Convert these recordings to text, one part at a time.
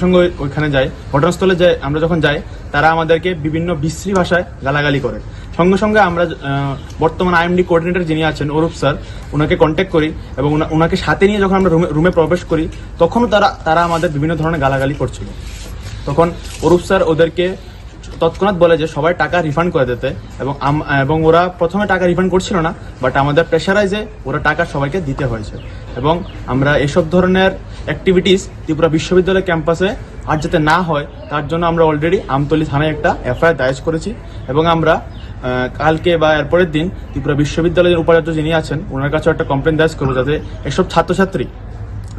সঙ্গে ওই- ওইখানে যাই ঘটনাস্থলে যাই আমরা যখন যাই, তারা আমাদেরকে বিভিন্ন বিশ্রী ভাষায় গালাগালি করে। সঙ্গে সঙ্গে আমরা বর্তমান আইএমডি কোঅর্ডিনেটর যিনি আছেন, অরূপ স্যার ওনাকে কন্ট্যাক্ট করি এবং ওনা- ওনাকে সাথে নিয়ে যখন আমরা রুমে রুমে প্রবেশ করি, তখনও তারা তারা আমাদের বিভিন্ন ধরনের গালাগালি করছিল। তখন অরূপ স্যার ওদেরকে তৎক্ষণাৎ বলে যে, সবাই টাকা রিফান্ড করে দিতে এবং এবং ওরা প্রথমে টাকা রিফান্ড করছিল না বাট আমাদের প্রেশারাইজে ওরা টাকা সবাইকে দিতে হয়েছে। এবং আমরা এসব ধরনের অ্যাক্টিভিটিস ত্রিপুরা বিশ্ববিদ্যালয় ক্যাম্পাসে আর যাতে না হয়, তার জন্য আমরা অলরেডি আমতলি থানায় একটা এফআইআর দায়ের করেছি এবং আমরা কালকে বা এরপরের দিন ত্রিপুরা বিশ্ববিদ্যালয়ের উপাচার্য যিনি আছেন ওনার কাছেও একটা কমপ্লেন দায়ের করব যাতে এসব ছাত্রছাত্রী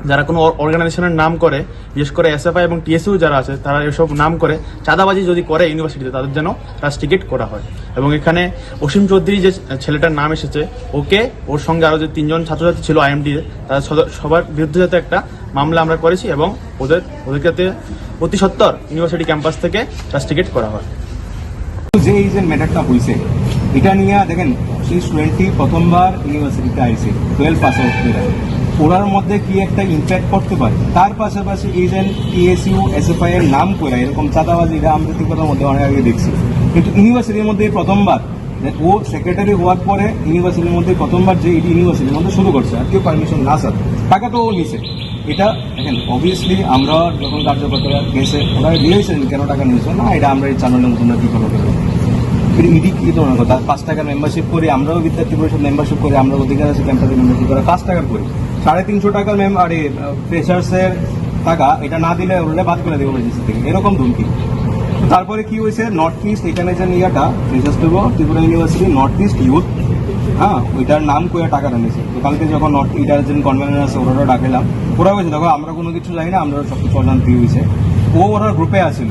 যারা কোনো অর্গানাইজেশনের নাম করে, বিশেষ করে এসএফআই এবং টিএসইউ যারা আছে, তারা এসব নাম করে, চাঁদাবাজি যদি করে ইউনিভার্সিটিতে তাদের যেন রাস্টিকেট করা হয়। এবং এখানে অসীম চৌধুরী যে ছেলেটার নাম এসেছে, ওকে, ওর সঙ্গে আরও যে তিনজন ছাত্রছাত্রী ছিল আইএমডি তারা সবার বিরুদ্ধে যাতে একটা মামলা আমরা করেছি এবং ওদের, ওদেরকে যাতে অতি সত্তর ইউনিভার্সিটি ক্যাম্পাস থেকে রাস্টিকেট করা হয়। যে এই যে ম্যাটারটা হয়েছে এটা নিয়ে দেখেন, সেই স্টুডেন্টটি প্রথমবার ইউনিভার্সিটিতে আইসে টুয়েলভ পাস আউট ওনার মধ্যে কি একটা ইম্প্যাক্ট করতে পারে? তার পাশাপাশি যে টিএসইউ এসএফআই এর নাম করে এরকম চাঁদাবাজি এটা আমরা ত্রিপুরার মধ্যে অনেক আগে দেখছি। কিন্তু ইউনিভার্সিটির মধ্যে প্রথমবার ও সেক্রেটারি হওয়ার পরে ইউনিভার্সিটির মধ্যে প্রথমবার যে এটি ইউনিভার্সিটির মধ্যে শুরু করছে, আর কেউ পারমিশন না স্যার। টাকা তো ও নিছে। এটা, দেখেন অবভিয়াসলি আমরা যখন কার্যকর্তারা গেছে ওরা দিয়েছেন কেন টাকা নিয়েছে? না, এটা আমরা এই চ্যানেলের মতন কি করব ইডি কি ধরনের কথা? পাঁচ টাকার মেম্বারশিপ করি, আমরাও বিদ্যার্থী পরিষদ মেম্বারশিপ করি, আমরা অধিকার আছে ক্যাম্পাসে মেম্বারশিপ করে, পাঁচ টাকার করি। সাড়ে তিনশো টাকার ম্যাম আরে ফ্রেশার্সের টাকা, এটা না দিলে ওরা বাদ করে দেবো রেজিস্ট্রি থেকে। এরকম ধুমকি তারপরে কি হয়েছে? নর্থ ইস্ট এখানে যে ইয়াটা ফ্রেশার্স দেবো, Tripura university north east youth হ্যাঁ ওইটার নাম করে টাকা এনেছে তো কালকে যখন নর্থ ইটার যে কনভেনার আছে ওরা ডাকেলাম ওরা বলছে, দেখো, আমরা কোনো কিছু জানি না, আমরা সব কিছু অজান্তি হয়েছে। ও ওরা গ্রুপে আসছিল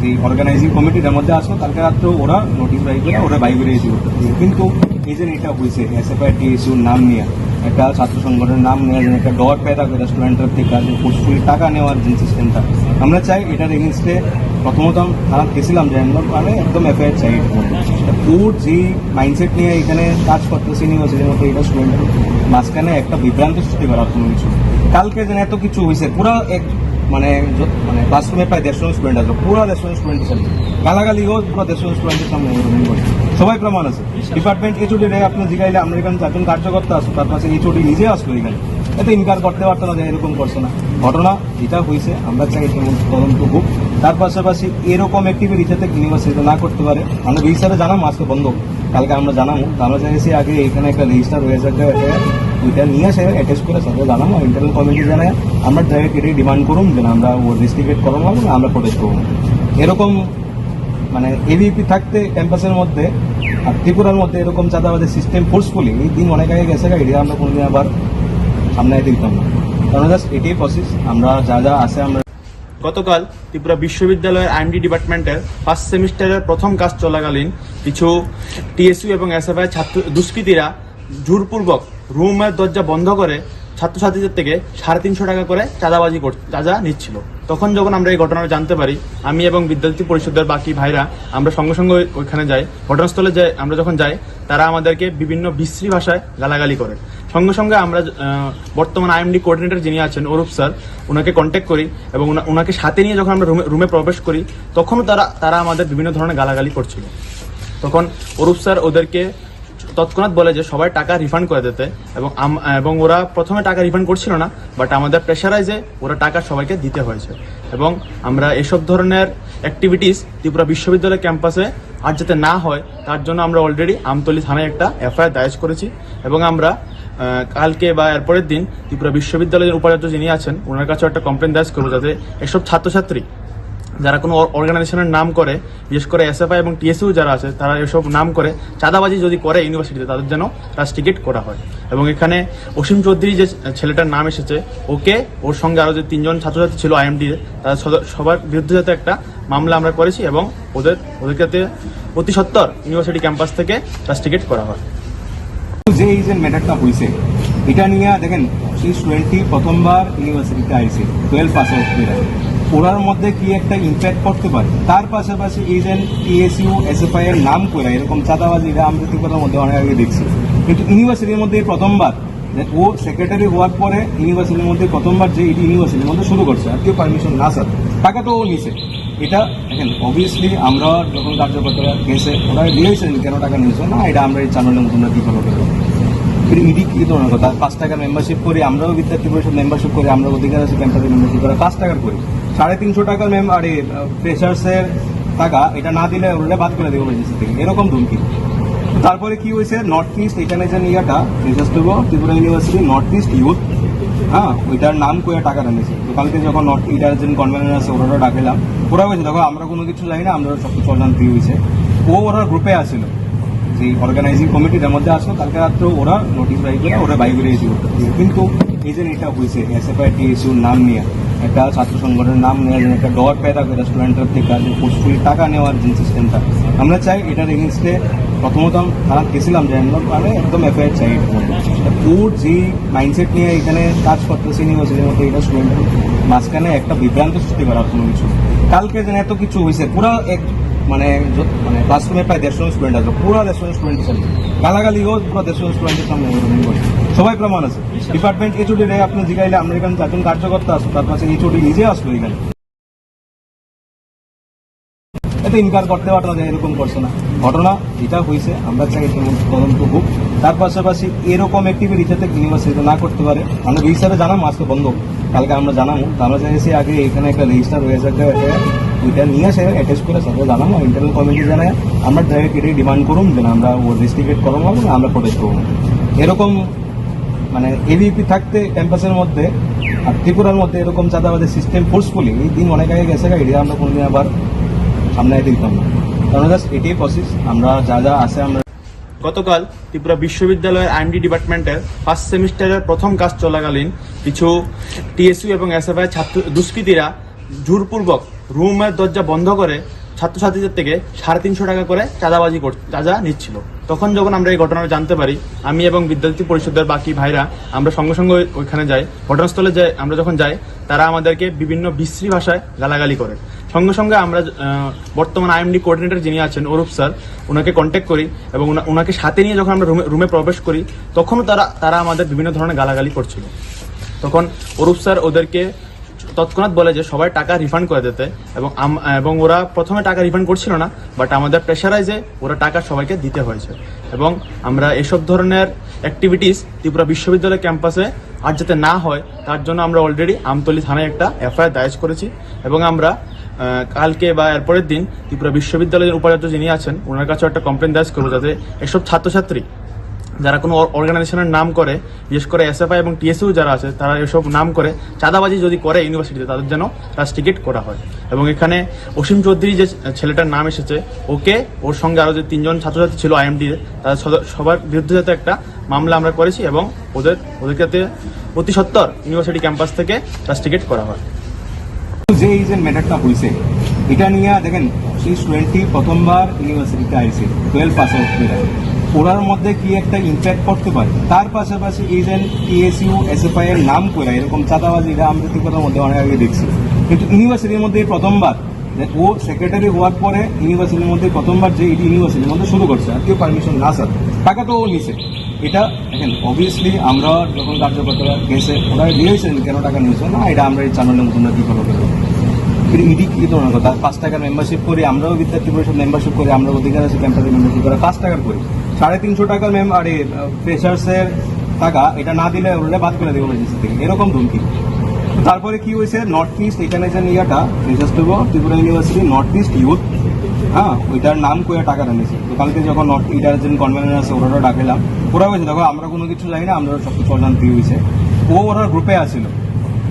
যে অর্গানাইজিং কমিটিটার মধ্যে আসলো, কালকে রাত্রে ওরা নোটিশ বাই করে, ওরা বাই এসে করতে কিন্তু এই যে এটা হয়েছে এসএফআই টিএসইউর নাম নিয়ে একটা ছাত্র সংগঠনের নাম নেওয়ার জন্য একটা ডর পায় করে স্টুডেন্টের থেকে, যে ফোর্সফুলি টাকা নেওয়ার যে সিস্টেমটা আমরা চাই এটার এগেনস্টে প্রথমত আমরা গেছিলাম যে মানে একদম এফআইআর চাই ওর যে মাইন্ডসেট নিয়ে এখানে কাজ করতেছে ইউনিভার্সিটির মধ্যে এটা স্টুডেন্টের মাঝখানে একটা বিভ্রান্ত সৃষ্টি করার কোনো কিছু কালকে যেন এত কিছু হয়েছে পুরো এক মানে মানে ক্লাসরুমে প্রায় দেড়শো স্টুডেন্ট আছে, পুরো দেড়শো স্টুডেন্ট হিসাবে গালাগালি হোক পুরো দেড়শো স্টুডেন্টের সামনে। সবাই প্রমাণ আছে। ডিপার্টমেন্ট এইচওডি রে আপনি জিগাইলে আমরা এখানে চারজন কার্যকর্তা আসো তার পাশে এইচওডি নিজে আসলো এখানে। এত ইনকার করতে পারতো না যে এরকম করছে না। ঘটনা যেটা হয়েছে, আমরা চাই এটা তদন্ত হোক। তার পাশাপাশি এরকম অ্যাক্টিভিটি যাতে ইউনিভার্সিটি না করতে পারে। আমরা রেজিস্টারে জানাম আজকে বন্ধ। কালকে আমরা জানাব। আমরা চাইছি আগে এখানে একটা রেজিস্টার হয়ে যাবে ওইটা নিয়ে আসে অ্যাটাচ করে সাথে জানাব ইন্টারনাল কমিটি জানায়, আমরা ডাইরেক্ট এটাই ডিমান্ড করুন যে আমরা ও রেস্ট্রিকেট করানো হবে আমরা প্রোটেস্ট করব। এরকম মানে এবিপি থাকতে ক্যাম্পাসের মধ্যে আর ত্রিপুরার মধ্যে এরকম চাঁদাবাদের সিস্টেম ফোর্সফুলি এই দিন অনেক আগে গেছে এটা আমরা কোনোদিন আবার সামনে দিতাম না। কারণ জাস্ট এটাই প্রসেস আমরা যা যা আছে আমরা গতকাল ত্রিপুরা বিশ্ববিদ্যালয়ের আইএমডি ডিপার্টমেন্টের ফার্স্ট সেমিস্টারের প্রথম কাজ চলাকালীন কিছু টিএসইউ এবং এসএফআই ছাত্র দুষ্কৃতীরা জোরপূর্বক রুমের দরজা বন্ধ করে ছাত্রছাত্রীদের থেকে সাড়ে তিনশো টাকা করে চাঁদাবাজি চাঁদা নিচ্ছিল। তখন যখন আমরা এই ঘটনাটা জানতে পারি, আমি এবং বিদ্যার্থী পরিষদের বাকি ভাইরা আমরা সঙ্গে সঙ্গে ওইখানে যাই। ঘটনাস্থলে যাই, আমরা যখন যাই, তারা আমাদেরকে বিভিন্ন বিশ্রী ভাষায় গালাগালি করে। সঙ্গে সঙ্গে আমরা বর্তমান আইএমডি কোঅর্ডিনেটর যিনি আছেন, অরূপ স্যার ওনাকে কন্ট্যাক্ট করি এবং ওনা- ওনাকে সাথে নিয়ে যখন আমরা রুমে রুমে প্রবেশ করি, তখনও তারা তারা আমাদের বিভিন্ন ধরনের গালাগালি করছিল। তখন অরূপ স্যার ওদেরকে তৎক্ষণাৎ বলে যে সবাই টাকা রিফান্ড করে দিতে এবং এবং ওরা প্রথমে টাকা রিফান্ড করছিল না বাট আমাদের প্রেশারাইজে ওরা টাকা সবাইকে দিতে হয়েছে। এবং আমরা এসব ধরনের অ্যাক্টিভিটিস ত্রিপুরা বিশ্ববিদ্যালয় ক্যাম্পাসে আর যাতে না হয়, তার জন্য আমরা অলরেডি আমতলি থানায় একটা এফআইআর দায়ের করেছি। এবং আমরা কালকে বা এরপরের দিন ত্রিপুরা বিশ্ববিদ্যালয়ের উপাচার্য যিনি আছেন, ওনার কাছেও একটা কমপ্লেন দায়ের করব, যাতে এসব ছাত্রছাত্রী যারা কোনো অর্গানাইজেশনের নাম করে, বিশেষ করে এসএফআই এবং টিএসইউ যারা আছে, তারা এসব নাম করে, চাঁদাবাজি যদি করে ইউনিভার্সিটিতে তাদের যেন রাস্টিকেট করা হয়। এবং এখানে অসীম চৌধুরী যে ছেলেটার নাম এসেছে, ওকে, ওর সঙ্গে আরও যে তিনজন ছাত্রছাত্রী ছিল আইএমডি তারা সবার বিরুদ্ধে যাতে একটা মামলা আমরা করেছি এবং ওদের ওদেরকে যাতে অতি সত্তর ইউনিভার্সিটি ক্যাম্পাস থেকে রাস্টিকেট করা হয়। যে এই যে ম্যাটারটা হয়েছে এটা নিয়ে দেখেন সেই স্টুডেন্টটি প্রথমবার ইউনিভার্সিটিতে আইসে টুয়েলভ পাস আউট ওনার মধ্যে কি একটা ইম্প্যাক্ট করতে পারে? তার পাশাপাশি যে টিএসইউ এসএফআই এর নাম করে এরকম চাঁদাবাজি ত্রিপুরার মধ্যে অনেক আগে দেখছি। কিন্তু ইউনিভার্সিটির মধ্যে প্রথমবার ও সেক্রেটারি হওয়ার পরে ইউনিভার্সিটির মধ্যে প্রথমবার যে এটি ইউনিভার্সিটির মধ্যে শুরু করছে, আর কেউ পারমিশন না স্যার টাকা তো ও নিছে। এটা, দেখেন অবভিয়াসলি আমরা যখন কার্যকর্তারা গেছে, ওরা দিয়েছেন কেন টাকা নিয়েছে? না, এটা আমরা এই চ্যানেলের মধ্যে আমরা কি করব? কিন্তু কি ধরনের কথা পাঁচ টাকার মেম্বারশিপ করি, আমরাও বিদ্যার্থী পরিষদ মেম্বারশিপ করি আমরা অধিকার আছে ক্যাম্পাসে মেম্বারশিপ করে পাঁচ টাকার করি। সাড়ে তিনশো টাকার মেম আরে ফ্রেশার্সের টাকা, এটা না দিলে ওরা বাদ করে দেবো এজেন্সি থেকে এরকম ধমকি। তারপরে কি হয়েছে? নর্থ ইস্ট এখানে যে ইয়াটা ফ্রেশার্স দেবো Tripura university north east youth হ্যাঁ ওইটার নাম করে টাকা এনেছে তো কালকে যখন নর্থ ইটার যে কনভেনার আছে ওরা ডাকিলাম ওরা হয়েছে দেখো, আমরা কোনো কিছু জানি না, আমরা সব কিছু অজান্তি হয়েছে। ও ওরা গ্রুপে আসছিল যে অর্গানাইজিং কমিটির মধ্যে আসলো কালকে রাত্রে ওরা নোটিফাই করে ওরা বাইক বেরিয়েছে কিন্তু এই যে এটা হয়েছে এসএফআই টিএসইউর নাম নিয়ে, একটা ছাত্র সংগঠনের নাম নেওয়া যেন একটা ডর পেদা করে স্টুডেন্টের থেকে, যে ফোর্সফুলি টাকা নেওয়ার যে সিস্টেমটা আমরা চাই এটার এগেনস্টে প্রথমত আমরা গেছিলাম যে আমরা মানে একদম এফআইআর চাই। ওর যে মাইন্ডসেট নিয়ে এখানে কাজ করতেছে ইউনিভার্সিটির মধ্যে, এটা স্টুডেন্টের মাঝখানে একটা বিভ্রান্ত সৃষ্টি করার কোনো কিছু কালকে যেন এত কিছু হয়েছে, পুরো এক মানে মানে ক্লাসরুমে প্রায় দেড়শো স্টুডেন্ট আছে পুরো দেড়শো স্টুডেন্ট আছে। গালাগালি হোক পুরো দেড়শো স্টুডেন্টের সামনে সবাই প্রমাণ আছে। ডিপার্টমেন্ট এইচওডি রে আপনি জিগাইলে আমরা এখানে চারজন কার্যকর্তা আসো তার পাশে এইচওডি নিজে আসলো এখানে। এতে ইনকার করতে পারতো যে এরকম করছে না। ঘটনা, এটা হয়েছে, আমরা চাই এটা তদন্ত হোক। তার পাশাপাশি এরকম অ্যাক্টিভিটি যাতে ইউনিভার্সিটি না করতে পারে, আমরা রেজিস্টারে জানাম আজকে বন্ধ কালকে আমরা জানাব। আমরা চাইছি আগে এখানে একটা রেজিস্টার হয়ে যাকে ওইটা নিয়ে আসে অ্যাটাচ করে সাথে জানাব ইন্টারনাল কমিটি জানায়। আমরা ডাইরেক্ট এটাই ডিমান্ড করুন যে আমরা ও রেস্টিকেট করানো হবে না আমরা প্রোটেস্ট করব। এরকম মানে এবিপি থাকতে ক্যাম্পাসের মধ্যে আর ত্রিপুরার মধ্যে এরকম চাঁদাবাদের সিস্টেম ফোর্সফুলি এই দিন অনেক আগে গেছে এটা আমরা কোনোদিন আবার সামনে আইতে দিতাম কারণ জাস্ট এটাই প্রসেস আমরা যা যা আছে আমরা গতকাল ত্রিপুরা বিশ্ববিদ্যালয়ের আইএমডি ডিপার্টমেন্টের ফার্স্ট সেমিস্টারের প্রথম কাজ চলাকালীন কিছু টিএসইউ এবং এসএফআই ছাত্র দুষ্কৃতীরা জোরপূর্বক রুমের দরজা বন্ধ করে ছাত্রছাত্রীদের থেকে সাড়ে তিনশো টাকা করে চাঁদাবাজি চাঁদা নিচ্ছিল। তখন যখন আমরা এই ঘটনাটা জানতে পারি, আমি এবং বিদ্যার্থী পরিষদের বাকি ভাইরা আমরা সঙ্গে সঙ্গে ওইখানে যাই। ঘটনাস্থলে যাই আমরা যখন যাই, তারা আমাদেরকে বিভিন্ন বিশ্রী ভাষায় গালাগালি করে। সঙ্গে সঙ্গে আমরা বর্তমান আইএমডি কোঅর্ডিনেটর যিনি আছেন, অরূপ স্যার ওনাকে কন্ট্যাক্ট করি এবং ওনা- ওনাকে সাথে নিয়ে যখন আমরা রুমে রুমে প্রবেশ করি, তখনও তারা তারা আমাদের বিভিন্ন ধরনের গালাগালি করছিল। তখন অরূপ স্যার ওদেরকে তৎক্ষণাৎ বলে যে সবাই টাকা রিফান্ড করে দিতে এবং এবং ওরা প্রথমে টাকা রিফান্ড করছিল না বাট আমাদের প্রেশারাইজে ওরা টাকা সবাইকে দিতে হয়েছে। এবং আমরা এসব ধরনের অ্যাক্টিভিটিস ত্রিপুরা বিশ্ববিদ্যালয় ক্যাম্পাসে আর যাতে না হয়, তার জন্য আমরা অলরেডি আমতলি থানায় একটা এফআইআর দায়ের করেছি। এবং আমরা কালকে বা এরপরের দিন ত্রিপুরা বিশ্ববিদ্যালয়ের উপাচার্য যিনি আছেন ওনার কাছেও একটা কমপ্লেন দায়ের করব, যাতে এসব ছাত্রছাত্রী যারা কোনো অর্গানাইজেশনের নাম করে, বিশেষ করে এসএফআই এবং টিএসইউ যারা আছে, তারা এসব নাম করে, চাঁদাবাজি যদি করে ইউনিভার্সিটিতে তাদের যেন রাস্টিকেট করা হয়। এবং এখানে অসীম চৌধুরী যে ছেলেটার নাম এসেছে, ওকে, ওর সঙ্গে আরও যে তিনজন ছাত্রছাত্রী ছিল আইএমডি তাদের সবার বিরুদ্ধে যাতে একটা মামলা আমরা করেছি এবং ওদের ওদেরকে যাতে অতি সত্তর ইউনিভার্সিটি ক্যাম্পাস থেকে রাস্টিকেট করা হয়। যে এই যে ম্যাটারটা হয়েছে এটা নিয়ে দেখেন সেই স্টুডেন্টটি প্রথমবার ইউনিভার্সিটিতে আইছে টুয়েলভ পাস আউট ওরার মধ্যে কি একটা ইম্প্যাক্ট করতে পারে? তার পাশাপাশি যে টিএসইউ এসএফআই এর নাম করে এরকম চাঁদাবাজি এটা আমরা ত্রিপুরার মধ্যে অনেক আগে দেখছি। কিন্তু ইউনিভার্সিটির মধ্যে প্রথমবার ও সেক্রেটারি হওয়ার পরে ইউনিভার্সিটির মধ্যে প্রথমবার যে এটি ইউনিভার্সিটির মধ্যে শুরু করছে, আর কেউ পারমিশন না স্যার, টাকা তো ও নিছে। এটা, দেখেন অবভিয়াসলি আমরা যখন কার্যকর্তারা গেছে ওরা দিয়েছেন, কেন টাকা নিয়েছে না, এটা আমরা এই চ্যানেলের মধ্যে কি করব? কিন্তু ইডি কি ধরনের কথা পাঁচ টাকার মেম্বারশিপ করি আমরাও বিদ্যার্থী পরিষদ মেম্বারশিপ করি আমরা অধিকার আছে ক্যাম্পাসে মেম্বারশিপ করে, পাঁচ টাকার করি। সাড়ে তিনশো টাকার মেম আরে ফ্রেশার্সের টাকা এটা না দিলে ওরা বাদ করে দেবো এজেন্সি থেকে। এরকম ধমকি। তারপরে কি হয়েছে? নর্থ ইস্ট এখানে যে ইয়াটা ফ্রেশার্স দেবো, Tripura university north east youth হ্যাঁ ওইটার নাম করে টাকা এনেছে তো কালকে যখন নর্থ ইটার যে কনভেনার আছে ওরা ডাকিলাম। ওরা হয়েছে দেখো, আমরা কোনো কিছু জানি না, আমরা সব কিছু অজান্তি হয়েছে ও ওরা গ্রুপে আসছিল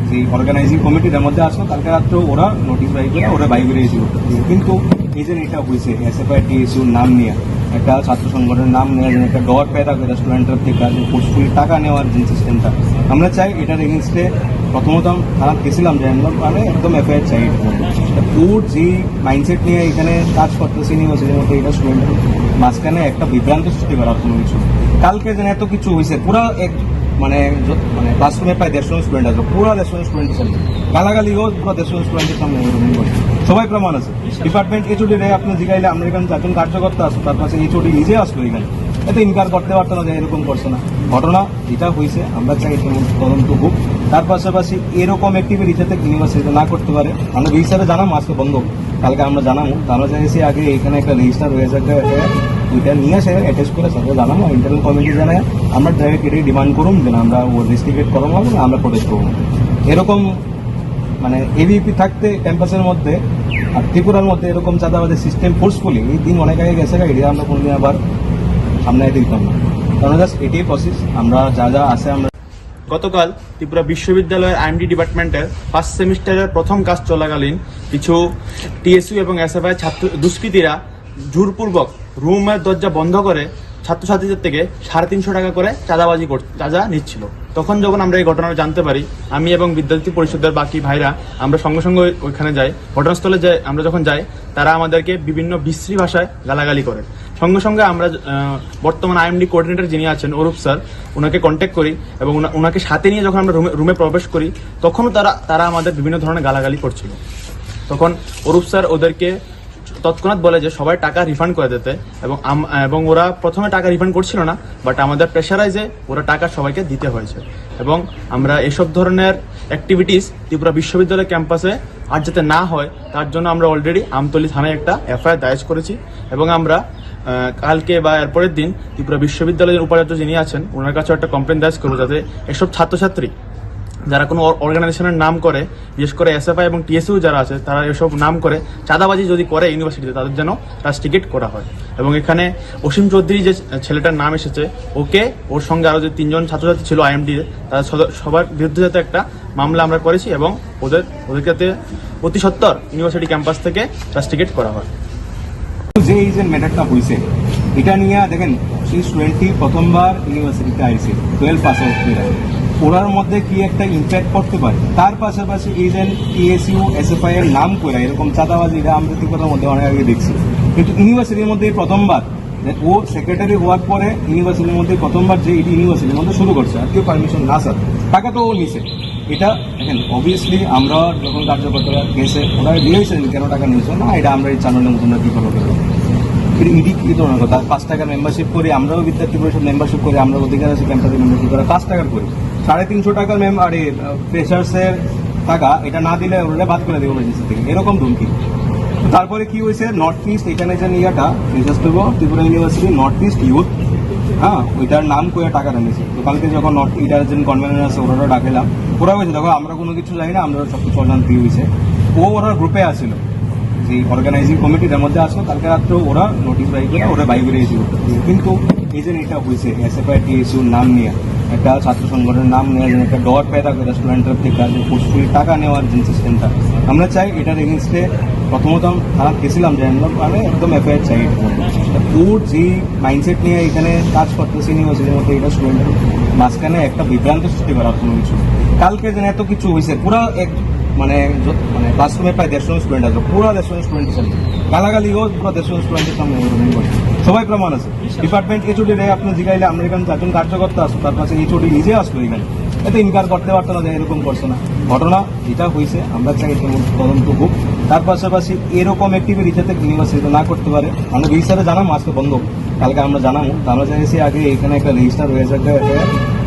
যে অর্গানাইজিং কমিটির মধ্যে আসলো কালকে রাত্রে ওরা নোটিফাই করে ওরা বাইক বেরিয়েছিল কিন্তু এই যে এটা হয়েছে এসএফআই টিএসইউর নাম নিয়ে, একটা ছাত্র সংগঠনের নাম নেওয়া যেন একটা ডর পেদা করে স্টুডেন্টের থেকে, যে ফোর্সফুলি টাকা নেওয়ার যে সিস্টেমটা আমরা চাই এটার এগেনস্টে প্রথমত আমরা গেছিলাম যে আমরা মানে একদম এফআইআর চাই ওর যে মাইন্ডসেট নিয়ে এখানে কাজ করতেছে ইউনিভার্সিটির মধ্যে এটা স্টুডেন্টের মাঝখানে একটা বিভ্রান্ত সৃষ্টি করার কোনো কিছু কালকে যেন এত কিছু হয়েছে, পুরো এক মানে মানে ক্লাসরুমে প্রায় দেড়শো স্টুডেন্ট আছে, পুরো দেড়শো স্টুডেন্ট সামনে গালাগালি হোক পুরো দেড়শো স্টুডেন্টের সামনে। সবাই প্রমাণ আছে। ডিপার্টমেন্ট এইচওডি রে আপনি জিগাইলে আমরা এখানে চারজন কার্যকর্তা আসো তার পাশে এইচওডি নিজে আসলো এখানে। এত ইনকার করতে পারতো না, যে এরকম করছে না। ঘটনা যেটা হয়েছে, আমরা চাই তদন্ত হোক। তার পাশাপাশি এরকম অ্যাক্টিভিটি যাতে ইউনিভার্সিটিতে না করতে পারে, আমরা রেজিস্টারে জানাব, আজকে বন্ধ কালকে আমরা জানাব। আমরা চাইছি আগে এখানে একটা রেজিস্টার হয়ে যাবে ওইটা নিয়ে এসে অ্যাটাচ করে সবাই জানাব ইন্টারনাল কমিটি জানায়, আমরা ড্রাইভার কেটে ডিমান্ড করুন যে আমরা ও রেস্ট্রিকেট করাবো না আমরা প্রোটেস্ট করব। এরকম মানে এবিপি থাকতে ক্যাম্পাসের মধ্যে, আর ত্রিপুরার মধ্যে এরকম চাঁদাবাদের সিস্টেম ফোর্সফুলি এই দিন অনেক আগে গেছে এটা আমরা কোনোদিন আবার সামনে দিতাম না। কারণ জাস্ট এটাই প্রসেস আমরা যা যা আছে আমরা গতকাল ত্রিপুরা বিশ্ববিদ্যালয়ের আইএমডি ডিপার্টমেন্টের ফার্স্ট সেমিস্টারের প্রথম কাজ চলাকালীন কিছু টিএসইউ এবং এসএফআই ছাত্র দুষ্কৃতীরা জোরপূর্বক রুমের দরজা বন্ধ করে ছাত্রছাত্রীদের থেকে সাড়ে তিনশো টাকা করে চাঁদাবাজি চাঁদা নিচ্ছিল। তখন যখন আমরা এই ঘটনাটা জানতে পারি, আমি এবং বিদ্যার্থী পরিষদের বাকি ভাইরা আমরা সঙ্গে সঙ্গে ওইখানে যাই। ঘটনাস্থলে যাই, আমরা যখন যাই, তারা আমাদেরকে বিভিন্ন বিশ্রী ভাষায় গালাগালি করে। সঙ্গে সঙ্গে আমরা বর্তমান আইএমডি কোঅর্ডিনেটর যিনি আছেন, অরূপ স্যার ওনাকে কন্ট্যাক্ট করি এবং ওনা- ওনাকে সাথে নিয়ে যখন আমরা রুমে রুমে প্রবেশ করি, তখনও তারা তারা আমাদের বিভিন্ন ধরনের গালাগালি করছিল। তখন অরূপ স্যার ওদেরকে তৎক্ষণাৎ বলে যে সবাই টাকা রিফান্ড করে দিতে এবং এবং ওরা প্রথমে টাকা রিফান্ড করছিল না বাট আমাদের প্রেশারাইজে ওরা টাকা সবাইকে দিতে হয়েছে। এবং আমরা এসব ধরনের অ্যাক্টিভিটিস ত্রিপুরা বিশ্ববিদ্যালয় ক্যাম্পাসে আর যাতে না হয়, তার জন্য আমরা অলরেডি আমতলি থানায় একটা এফআইআর দায়ের করেছি। এবং আমরা কালকে বা এরপরের দিন ত্রিপুরা বিশ্ববিদ্যালয়ের উপাচার্য যিনি আছেন ওনার কাছেও একটা কমপ্লেন দায়ের করব যাতে এসব ছাত্রছাত্রী যারা কোনো অর্গানাইজেশনের নাম করে, বিশেষ করে এসএফআই এবং টিএসইউ যারা আছে, তারা এসব নাম করে, চাঁদাবাজি যদি করে ইউনিভার্সিটিতে, তাদের যেন রাস্টিকেট করা হয়। এবং এখানে অসীম চৌধুরী যে ছেলেটার নাম এসেছে, ওকে, ওর সঙ্গে আরও যে তিনজন ছাত্রছাত্রী ছিল আইএমডি সদ- সবার বিরুদ্ধে যাতে একটা মামলা আমরা করেছি এবং ওদের ওদেরকে যাতে অতি সত্তর ইউনিভার্সিটি ক্যাম্পাস থেকে রাস্টিকেট করা হয়। যে এই যে ম্যাটারটা হয়েছে এটা নিয়ে দেখেন সেই স্টুডেন্টটি প্রথমবার ইউনিভার্সিটিতে আইছে টুয়েলভ পাস আউট ওরার মধ্যে কি একটা ইম্প্যাক্ট করতে পারে? তার পাশাপাশি এই যে টিএসইউ এসএফআই এর নাম করে এরকম চাঁদাবাজি এটা আমরা ত্রিপুরার মধ্যে অনেক আগে দেখছি। কিন্তু ইউনিভার্সিটির মধ্যে প্রথমবার ও সেক্রেটারি হওয়ার পরে ইউনিভার্সিটির মধ্যে প্রথমবার যে এটি ইউনিভার্সিটির মধ্যে শুরু করছে, আর কেউ পারমিশন না স্যার টাকা তো ও নিছে। এটা, দেখেন অবভিয়াসলি আমরা যখন কার্যকর্তারা গেছে, ওরা দিয়েছেন কেন টাকা নিয়েছে? না, এটা আমরা এই চ্যানেলের মতন কি করব ইডি কি ধরনের কথা? পাঁচ টাকার মেম্বারশিপ করি, আমরাও বিদ্যার্থী পরিষদ মেম্বারশিপ করি, আমরা অধিকার আছে ক্যাম্পাসে মেম্বারশিপ করে, পাঁচ টাকার করি। সাড়ে তিনশো টাকার মেম আরে ফ্রেশার্সের টাকা, এটা না দিলে ওরা বাদ করে দেবো রেজিস্টার থেকে। এরকম ধমকি তারপরে কি হয়েছে? নর্থ ইস্ট এখানে যে ইয়াটা ফ্রেশার্স দেবো, Tripura university north east youth হ্যাঁ ওইটার নাম করে টাকা এনেছে তো কালকে যখন নর্থ ইটার যে কনভেনার আছে ওরা ডাকেলাম। ওরা হয়েছে দেখো, আমরা কোনো কিছু জানি না, আমরা সব কিছু অজান্তি হয়েছে। ও ওরা গ্রুপে আছিল। যে অর্গানাইজিং কমিটির মধ্যে আসলো। কালকে রাত্রে ওরা নোটিশ বাই করে ওরা বাই করে এসে কিন্তু এই যে এটা হয়েছে এসএফআই টিএসইউর নাম নিয়ে একটা ছাত্র সংগঠনের নাম নেওয়ার জন্য একটা ডর পেয়ে করে স্টুডেন্টের থেকে যে ফোর্সফুলি টাকা নেওয়ার যে সিস্টেমটা আমরা চাই এটার এগেনস্টে প্রথমত খারাপ গেছিলাম যে আমি একদম এফআইআর চাই পুর যে মাইন্ডসেট নিয়ে এখানে কাজ করতেছে ইউনিভার্সিটির মধ্যে এটা স্টুডেন্টের মাঝখানে একটা বিভ্রান্ত সৃষ্টি করার কোনো কিছু। কালকে যেন এত কিছু হয়েছে পুরো এক মানে মানে ক্লাসরুমে প্রায় দেড়শো স্টুডেন্ট আছে, পুরো দেড়শো স্টুডেন্ট সামনে গালাগালিও পুরো দেড়শো স্টুডেন্টের সামনে সবাই প্রমাণ আছে। ডিপার্টমেন্ট এইচওডি রে আপনি জিগাইলে আমরা এখানে চারজন কার্যকর্তা আসতো, তার পাশে এইচওডি নিজে আসলো এখানে। এতে ইনকার করতে পারতো না যে এরকম করছে না। ঘটনা যেটা হয়েছে, আমরা চাই তদন্ত হোক। তার পাশাপাশি এরকম অ্যাক্টিভিটি যাতে ইউনিভার্সিটিতে না করতে পারে আমরা রেজিস্টারে জানাব, আজকে বন্ধ কালকে আমরা জানাব। তো আমরা চাইছি আগে এখানে একটা রেজিস্টার হয়ে যাবে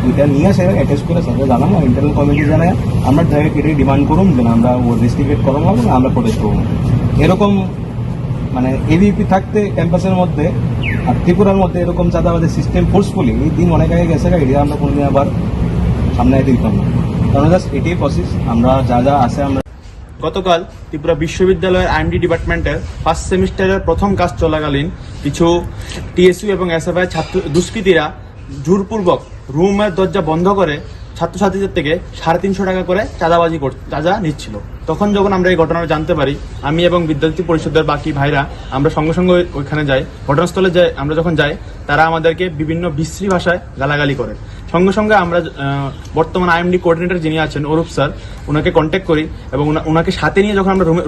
ওইটা নিয়ে এসে অ্যাটাচ করে সবাই জানাব। ইন্টারনাল কমিটি জানায়, আমরা ডাইরেক্ট এটাই ডিমান্ড করুন যে আমরা ও রেস্ট্রিকেট করাবো না আমরা প্রোটেস্ট করব। এরকম মানে এবিপি থাকতে ক্যাম্পাসের মধ্যে আর ত্রিপুরার মধ্যে এরকম চাঁদাবাদের সিস্টেম ফোর্সফুলি এই দিন অনেক আগে গেছে এটা আমরা কোনোদিন আবার সামনে দিতাম না। কারণ জাস্ট এটাই প্রসেস আমরা যা যা আছে আমরা গতকাল ত্রিপুরা বিশ্ববিদ্যালয়ের আইএমডি ডিপার্টমেন্টের ফার্স্ট সেমিস্টারের প্রথম কাজ চলাকালীন কিছু টিএসইউ এবং এসএফআই ছাত্র দুষ্কৃতীরা জোরপূর্বক রুমের দরজা বন্ধ করে ছাত্রছাত্রীদের থেকে সাড়ে তিনশো টাকা করে চাঁদাবাজি কর চাঁদা নিচ্ছিল। তখন যখন আমরা এই ঘটনাটা জানতে পারি, আমি এবং বিদ্যার্থী পরিষদের বাকি ভাইরা আমরা সঙ্গে সঙ্গে ওইখানে যাই, ঘটনাস্থলে যাই, আমরা যখন যাই, তারা আমাদেরকে বিভিন্ন বিশ্রী ভাষায় গালাগালি করে সঙ্গে সঙ্গে আমরা বর্তমান আইএমডি কোঅর্ডিনেটর যিনি আছেন, অরূপ স্যার ওনাকে কন্ট্যাক্ট করি এবং ওনা- ওনাকে সাথে নিয়ে যখন আমরা রুমে